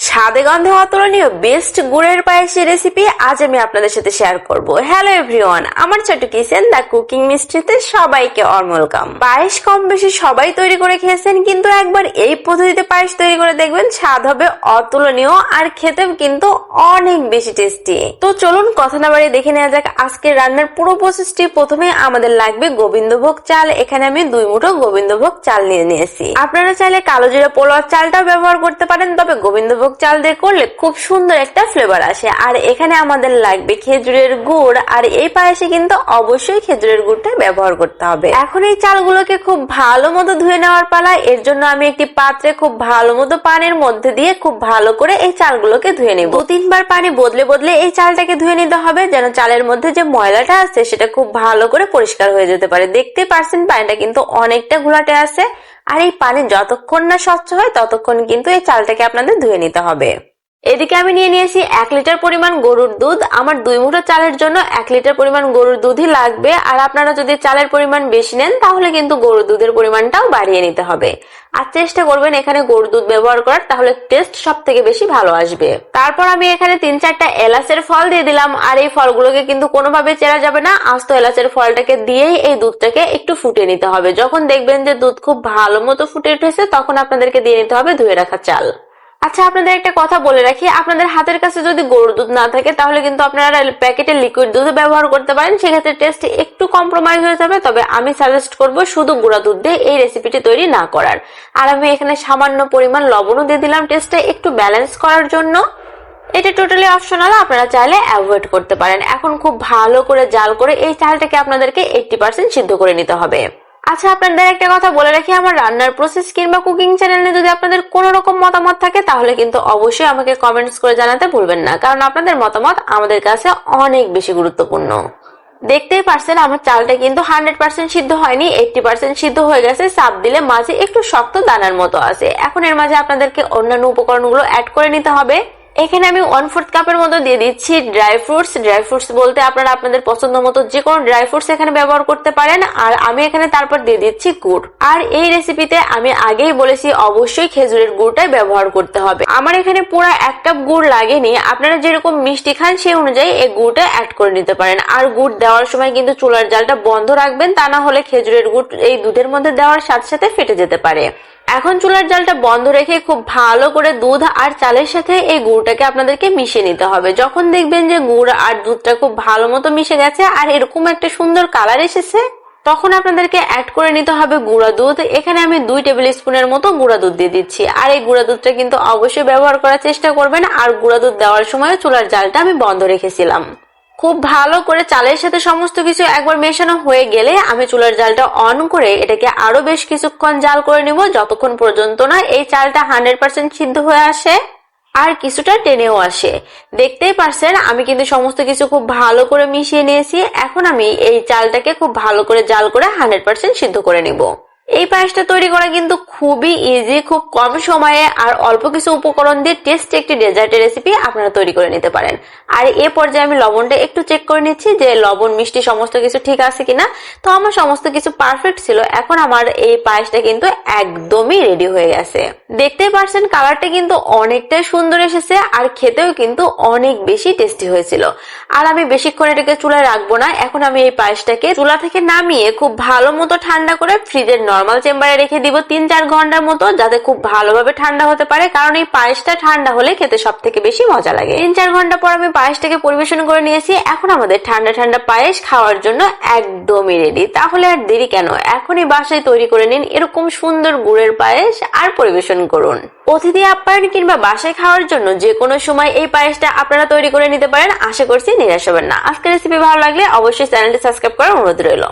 স্বাদে গন্ধে অতুলনীয় বেস্ট গুড়ের পায়েসের রেসিপি আজ আমি আপনাদের সাথে শেয়ার করব। হ্যালো এভরিওয়ান আমার ছোট কিচেন দ্য কুকিং মিস্ট্রিতে সবাইকে ওয়েলকাম পায়েস কম বেশি সবাই তৈরি করে খেয়েছেন, কিন্তু একবার এই পদ্ধতিতে পায়েস তৈরি করে দেখবেন স্বাদ হবে অতুলনীয় আর খেতে কিন্তু অনেক বেশি টেস্টি তো চলুন কথা না বাড়িয়ে দেখে নেওয়া যাক আজকের রান্নার পুরো প্রসেসটি প্রথমে আমাদের লাগবে গোবিন্দভোগ চাল, এখানে আমি দুই মুঠো গোবিন্দভোগ চাল নিয়ে নিয়েছি। আপনারা চাইলে কালো জিরা পোলার চালটাও ব্যবহার করতে পারেন, তবে গোবিন্দভোগ চাল দিয়ে করলে খুব সুন্দর একটা ফ্লেভার আসে। আর এখানে আমাদের লাগবে খেজুরের গুড়, আর এই পায়েসে কিন্তু অবশ্যই খেজুরের গুড়টা ব্যবহার করতে হবে। এখন এই চালগুলোকে খুব ভালো মতো ধুয়ে নেওয়ার পালা, এর জন্য আমি একটি পাত্রে খুব ভালো মতো পানির মধ্যে দিয়ে খুব ভালো করে এই চালগুলোকে ধুয়ে নিব। দু তিনবার পানি বদলে বদলে এই চালটাকে ধুয়ে নিতে হবে, যেন চালের মধ্যে যে ময়লাটা আছে, সেটা খুব ভালো করে পরিষ্কার হয়ে যেতে পারে। দেখতে পারছেন, পানিটা কিন্তু অনেকটা ঘোলাটে আছে। আর এই পানি যতক্ষণ না স্বচ্ছ হয়, ততক্ষণ কিন্তু এই চালটাকে আপনাদের ধুয়ে নিতে হবে। এদিকে আমি নিয়ে নিয়েছি এক লিটার পরিমাণ গরুর দুধ। আমার দুই মুঠো চালের জন্য এক লিটার পরিমাণ গরুর দুধই লাগবে। আর আপনারা যদি চালের পরিমাণ বেশি নেন, তাহলে কিন্তু গরুর দুধের পরিমাণটাও বাড়িয়ে নিতে হবে। আর চেষ্টা করবেন এখানে গরুর দুধ ব্যবহার করার, তাহলে টেস্ট সব থেকে বেশি ভালো আসবে। তারপর আমি এখানে তিন চারটা এলাচের ফল দিয়ে দিলাম। আর এই ফলগুলোকে কিন্তু কোনোভাবে চেরা যাবে না। আস্ত এলাচের ফলটাকে দিয়েই এই দুধটাকে একটু ফুটে নিতে হবে। যখন দেখবেন যে দুধ খুব ভালো মতো ফুটে উঠেছে, তখন আপনাদেরকে দিয়ে নিতে হবে ধুয়ে রাখা চাল। আচ্ছা আপনাদের একটা কথা বলে রাখি। আপনাদের হাতের কাছে যদি গরুর দুধ না থাকে, তাহলে কিন্তু আপনারা প্যাকেটের লিকুইড দুধ ব্যবহার করতে পারেন। সেক্ষেত্রে টেস্ট একটু কম্প্রোমাইজ হয়ে যাবে। তবে আমি সাজেস্ট করব শুধু গুঁড়া দুধ দিয়ে এই রেসিপিটি তৈরি না করার। আর আমি এখানে সামান্য পরিমাণ লবণও দিয়ে দিলাম টেস্টটা একটু ব্যালেন্স করার জন্য। এটা টোটালি অপশনাল আপনারা চাইলে অ্যাভয়েড করতে পারেন। এখন খুব ভালো করে জাল করে এই চালটাকে আপনাদেরকে এইটটি পার্সেন্ট সিদ্ধ করে নিতে হবে। আচ্ছা আপনাদের একটা কথা বলে রাখি, আমার রান্নার প্রসেস কিংবা কুকিং চ্যানেলে যদি আপনাদের কোনো রকম মতামত থাকে, তাহলে কিন্তু অবশ্যই আমাকে কমেন্টস করে জানাতে ভুলবেন না, কারণ আপনাদের মতামত আমাদের কাছে অনেক বেশি গুরুত্বপূর্ণ। দেখতেই পারছেন, আমার চালটা কিন্তু হান্ড্রেড পার্সেন্ট সিদ্ধ হয়নি এইটটি পার্সেন্ট সিদ্ধ হয়ে গেছে চাপ দিলে মাঝে একটু শক্ত দানার মতো আছে। এখন এর মাঝে আপনাদেরকে অন্যান্য উপকরণগুলো অ্যাড করে নিতে হবে। এখানে আমি ওয়ান ফোর্থ কাপের মতো দিয়ে দিচ্ছি ড্রাই ফ্রুটস ড্রাই ফ্রুটস বলতে আপনারা আপনাদের পছন্দ মতো যে কোনো ড্রাই ফ্রুটস এখানে ব্যবহার করতে পারেন। আর আমি এখানে তারপর দিয়ে দিচ্ছি গুড়। আর এই রেসিপিতে আমি আগেই বলেছি অবশ্যই খেজুরের গুড়টাই ব্যবহার করতে হবে। আমার এখানে পুরো এক কাপ গুড় লাগেনি। আপনারা যেরকম মিষ্টি খান সেই অনুযায়ী এই গুড়টা অ্যাড করে নিতে পারেন। আর গুড় দেওয়ার সময় কিন্তু চুলার জালটা বন্ধ রাখবেন। তা না হলে খেজুরের গুড় এই দুধের মধ্যে দেওয়ার সাথে সাথে ফেটে যেতে পারে। এখন চুলার জালটা বন্ধ রেখে খুব ভালো করে দুধ আর চালের সাথে এই গুড়টাকে আপনাদেরকে মিশিয়ে নিতে হবে। যখন দেখবেন যে গুড় আর দুধটা খুব ভালো মতো মিশে গেছে আর এরকম একটা সুন্দর কালার এসেছে, তখন আপনাদেরকে অ্যাড করে নিতে হবে গুঁড়া দুধ। এখানে আমি দুই টেবিল স্পুনের মতো গুঁড়া দুধ দিয়ে দিচ্ছি। আর এই গুঁড়া দুধটা কিন্তু অবশ্যই ব্যবহার করার চেষ্টা করবেন। আর গুঁড়া দুধ দেওয়ার সময় চুলার জালটা আমি বন্ধ রেখেছিলাম। খুব ভালো করে চালের সাথে সমস্ত কিছু একবার মেশানো হয়ে গেলে আমি চুলার জালটা অন করে এটাকে আরও বেশ কিছুক্ষণ জাল করে নিব, যতক্ষণ পর্যন্ত না এই চালটা হান্ড্রেড পার্সেন্ট সিদ্ধ হয়ে আসে আর কিছুটা টেনেও আসে। দেখতেই পারছেন, আমি কিন্তু সমস্ত কিছু খুব ভালো করে মিশিয়ে নিয়েছি। এখন আমি এই চালটাকে খুব ভালো করে জাল করে হান্ড্রেড পার্সেন্ট সিদ্ধ করে নিব। এই পায়েসটা তৈরি করা কিন্তু খুবই ইজি খুব কম সময়ে আর অল্প কিছু উপকরণ দিয়ে টেস্ট একটি ডেজার্টের রেসিপি আপনারা তৈরি করে নিতে পারেন। আর এ পর্যায়ে আমি লবণটা একটু চেক করে নিচ্ছি যে লবণ, মিষ্টি সমস্ত কিছু ঠিক আছে কিনা। তো আমার সমস্ত কিছু পারফেক্ট ছিল, এখন আমার এই পায়েসটা কিন্তু একদমই রেডি হয়ে গেছে। দেখতেই পারছেন কালারটা কিন্তু অনেকটাই সুন্দর এসেছে আর খেতেও কিন্তু অনেক বেশি টেস্টি হয়েছিল। আর আমি বেশিক্ষণ এটাকে চুলায় রাখব না, এখন আমি এই পায়েসটাকে চুলা থেকে নামিয়ে খুব ভালো মতো ঠান্ডা করে ফ্রিজের নর্মাল চেম্বারে রেখে দিব তিন চার ঘণ্টার মতো, যাতে খুব ভালোভাবে ঠান্ডা হতে পারে, কারণ এই পায়েসটা ঠান্ডা হলে খেতে সব থেকে বেশি মজা লাগে। তিন চার ঘণ্টা পর আমি পায়েসটাকে পরিবেশন করে নিয়েছি। এখন আমাদের ঠান্ডা ঠান্ডা পায়েস খাওয়ার জন্য একদমই রেডি তাহলে আর দেরি কেন? এখনই বাসায় তৈরি করে নিন এরকম সুন্দর গুড়ের পায়েস আর পরিবেশন করুন। অতিথি আপ্যায়ন কিংবা বাসায় খাওয়ার জন্য যে কোনো সময় এই পায়েসটা আপনারা তৈরি করে নিতে পারেন। আশা করছি নিরাশ হবেন না। আজকের রেসিপি ভালো লাগলে অবশ্যই চ্যানেলটি সাবস্ক্রাইব করার অনুরোধ রইল।